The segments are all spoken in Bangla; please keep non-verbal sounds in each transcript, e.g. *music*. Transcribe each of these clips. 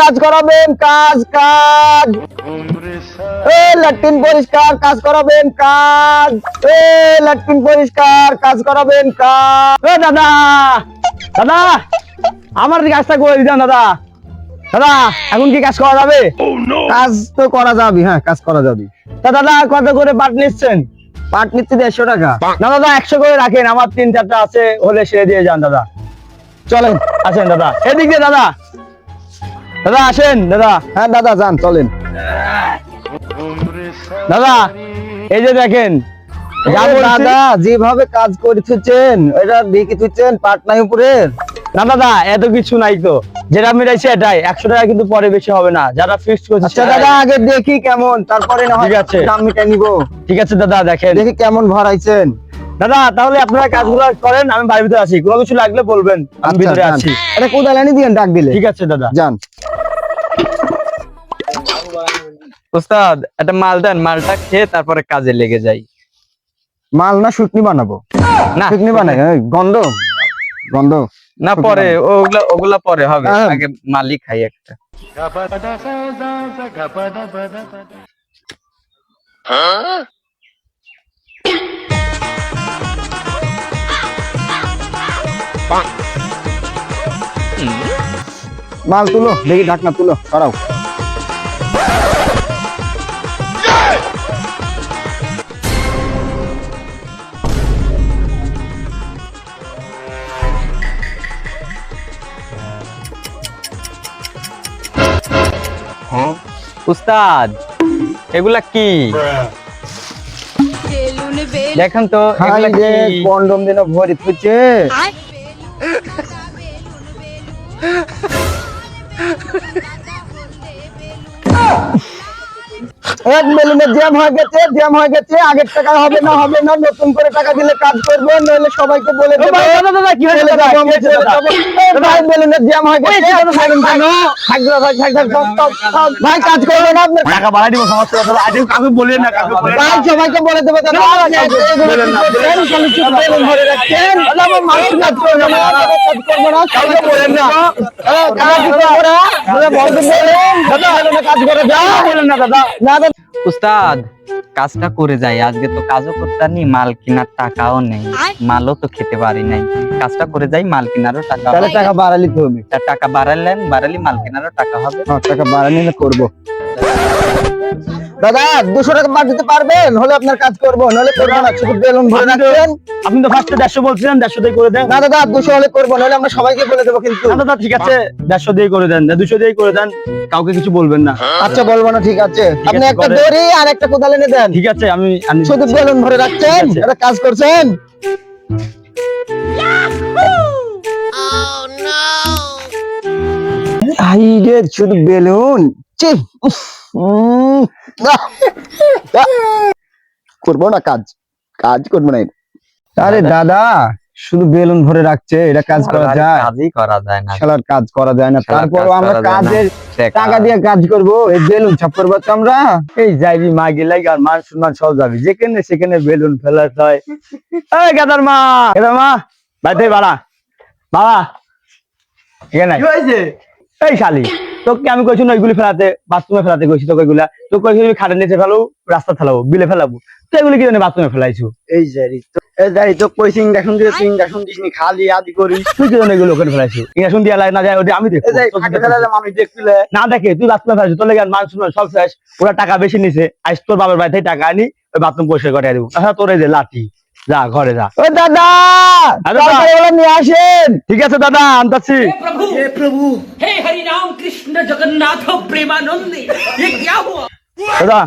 কাজ করাবেন, কাজ কাজ। এ, ল্যাট্রিন পরিষ্কার, কাজ করাবেন, কাজ। এ, ল্যাট্রিন পরিষ্কার, কাজ করাবেন, কাজ। এ, দাদা দাদা, আমার কাজটা করে দিতাম দাদা। দাদা, এখন কি কাজ করা যাবে? কাজ তো করা যাবে হ্যাঁ কাজ করা যাবে। তা দাদা, কত করে পাট নিচ্ছেন? পাট নিচ্ছি দেড়শো টাকা। না, দাদা, একশো করে রাখেন, আমার তিন চারটা আছে, হলে সেরে দিয়ে যান, দাদা। চলেন, আসেন, দাদা। এদিক দিয়ে, দাদা। দাদা আসেন দাদা। হ্যাঁ দাদা যান চলেন। দাদা এই যে দেখেন দাদা যেভাবে কাজ করে থুচ্ছেন এটা দেখে থুচ্ছেন পাটনাই উপরের। না দাদা এত কিছু নাই তো। যেটা মিলাইছে এটাই। একশো টাকা কিন্তু পরে বেশি হবে না। যারা করছে আচ্ছা দাদা আগে দেখি কেমন তারপরে না ঠিক আছে। দাম মিটাই নিব। ঠিক আছে দাদা দেখেন। দেখি কেমন ভরাইছেন। দাদা তাহলে আপনারা কাজগুলো করেন আমি বাড়ির ভিতরে আছি। কোনো কিছু লাগলে বলবেন আমি ভিতরে আছি। এটা কোদাল এনে ডাক দিলে। ঠিক আছে দাদা। যান। ওস্তাদ একটা মাল দেন মালটা খেয়ে তারপরে কাজে লেগে যাই। মাল না শুকনি বানাবো? না শুকনি বানাই গন্ধ? গন্ধ? না পরে ওগুলা ওগুলা পরে হবে। আগে মালিক খাই একটা। মাল তুলো দেখি ঢাকনা তুলো সরাও। উস্তাদ এগুলা কি? বেলুন বেলুন দেখেন তো এগুলা কি? কন্ডম দিন ভরি থুচ্ছে *laughs* এক বেলুনের জ্যাম হয়ে গেছে জ্যাম হয়ে গেছে আগের টাকা হবে না হবে না নতুন করে টাকা দিলে কাজ করব নইলে সবাইকে বলে জ্যাম হয়ে গেছে ভাই কাজ করবে না টাকা বাড়াই দিব সমস্যা কথা আজ না কাউকে বলেন না ভাই সবাইকে বলে দেবো ভরে রাখছেন মানুষ কাজ করবে না কাজ করব না বলেন না হ্যাঁ, দাদা, কাজ করে যাও বলেন না দাদা না দাদা উস্তাদ কাজটা করে যাই। আজকে তো কাজও করতে নি মাল কেনার টাকাও নেই। মালও তো খেতে পারি নাই। কাজটা করে যাই মাল কেনারও টাকা তাহলে হবে। টাকা বাড়ালি তো হবে তা টাকা বাড়ালেন বাড়ালি মাল কেনারও টাকা হবে। হ্যাঁ, টাকা বাড়ানি না করব। দাদা দুশো টাকা বাদ দিতে পারবেন? হলে আপনার কাজ করব। নাহলে করব না শুধু বেলুন ভরে রাখছেন। আপনি তো ফার্স্টে দেড়শো বলছিলেন দেড়শো দিয়ে করে দেন। না দাদা দুশো হলে করব নাহলে আমরা সবাইকে বলে দেবো কিন্তু। দাদা ঠিক আছে দেড়শো দিয়ে করে দেন। দুশো দিয়ে করে দেন কাউকে কিছু বলবেন না। আচ্ছা বলব না ঠিক আছে। আপনি একটা দড়ি আর একটা কোদাল এনে দেন। ঠিক আছে আমি আমি শুধু বেলুন ভরে রাখছেন ঠিক এটা কাজ করছেন। আই রে শুধু বেলুন। আহ। *laughs* করব না কাজ। কাজ করব না। আরে দাদা শুধু বেলুন ভরে রাখছে এটা কাজ করা যায়। কাজই করা যায় না। খেলার কাজ করা যায় না। আমরা। কাজের টাকা- দিয়ে কাজ করব এই বেলুন ছাপ করব তো আমরা। এই যাইবি মা গেলাই আর মান সম্মান সব যাবি। যেখানে সেখানে বেলুন ফেলার হয়। এই গাদার মা গাদার মা বাড়িতে বাড়া। বাবা এখানে। এই শালি। তোকে আমি কইছি না ওইগুলি ফেলাতে বাথরুমে ফেলাতে কইছি তোকে ওইগুলা তো কইছি তুমি খাটের নিচে ফেলো রাস্তা ফেলাবো বিলে ফেলাবো। তো এগুলি কি জানি বাথরুমে ফেলাইছো? এই জারি এই জারি তো কইছি ইন্ডাকশন দিয়ে তুই ইন্ডাকশন দিস নি খালি আদি করিস। তুই কি জানি এগুলো ওখানে ফেলাইছো? ইংরেজন দিয়া লাগে না যায় ওটা আমি দেখব। এই খাটে ফেলালে মানুষ দেখলে না দেখে তুই বাথরুমে ফেলাইছো তোর লেগে মান সম্মান সব শেষ। ওরা টাকা বেশি নিছে আজ তোর বাবার বাড়ি থেকে টাকা আনি ওই বাথরুম পরিষ্কার করে দেবো। আচ্ছা তোর এই যে লাঠি। যা ঘরে যা ও দাদা আরে তাড়াতাড়ি ওগুলো নিয়ে আসেন ঠিক আছে দাদা আনতাছি हे हरि राम कृष्ण जगन्नाथ प्रेमानंद ये क्या हुआ দাদা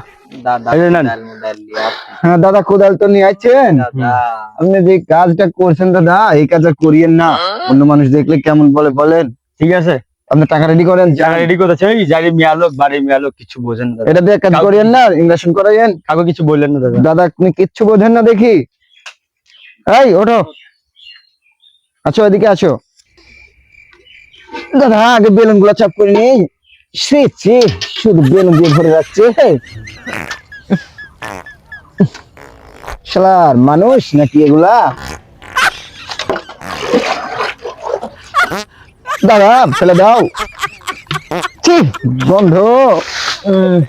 দাদা এই যে নেন। মোবাইল মোবাইল লিয়ে আসুন। হ্যাঁ দাদা কোদাল তো নিয়ে আসছেন দাদা আপনি যে কাজটা করছেন দাদা এই কাজটা করিয়েন না অন্য মানুষ দেখলে কেমন বলে বলেন ঠিক আছে আপনি টাকা রেডি করেন টাকা রেডি করতেছে এই যারি মিয়া লোক বাড়ি মিয়া লোক কিছু বোঝেন না দাদা। এটা দিয়ে কাজ কাউ- করিয়েন না ইংরেশন করাইয়েন কাউকে কিছু বললেন না দাদা দাদা আপনি কিচ্ছু বোঝেন না দেখি এই ওঠো। আচ্ছা ওইদিকে আসো দাদা আগে বেলুনগুলো চাপ করে নি সে সে শুধু বেলুন দিয়ে ভরে যাচ্ছে। শালার মানুষ নাকি এগুলা? দাদা ফেলে দাও। উম,